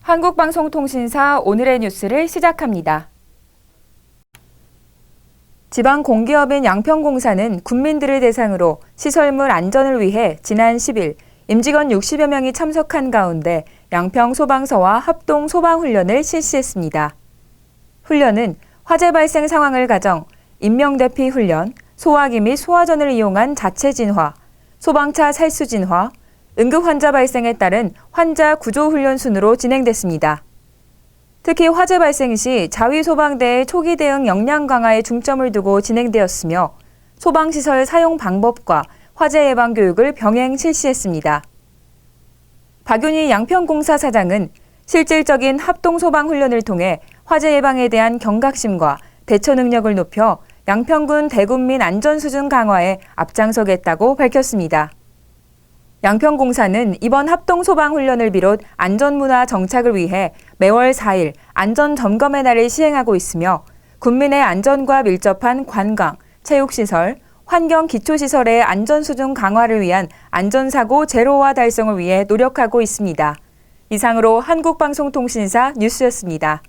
한국방송통신사 오늘의 뉴스를 시작합니다. 지방 공기업인 양평공사는 군민들을 대상으로 시설물 안전을 위해 지난 10일 임직원 60여 명이 참석한 가운데 양평 소방서와 합동 소방 훈련을 실시했습니다. 훈련은 화재 발생 상황을 가정 인명 대피 훈련, 소화기 및 소화전을 이용한 자체 진화, 소방차 살수 진화, 응급 환자 발생에 따른 환자 구조 훈련 순으로 진행됐습니다. 특히 화재 발생 시 자위 소방대의 초기 대응 역량 강화에 중점을 두고 진행되었으며 소방시설 사용 방법과 화재 예방 교육을 병행 실시했습니다. 박윤희 양평공사 사장은 실질적인 합동 소방 훈련을 통해 화재 예방에 대한 경각심과 대처 능력을 높여 양평군 대군민 안전 수준 강화에 앞장서겠다고 밝혔습니다. 양평공사는 이번 합동소방훈련을 비롯 안전문화 정착을 위해 매월 4일 안전점검의 날을 시행하고 있으며 군민의 안전과 밀접한 관광, 체육시설, 환경기초시설의 안전수준 강화를 위한 안전사고 제로화 달성을 위해 노력하고 있습니다. 이상으로 한국방송통신사 뉴스였습니다.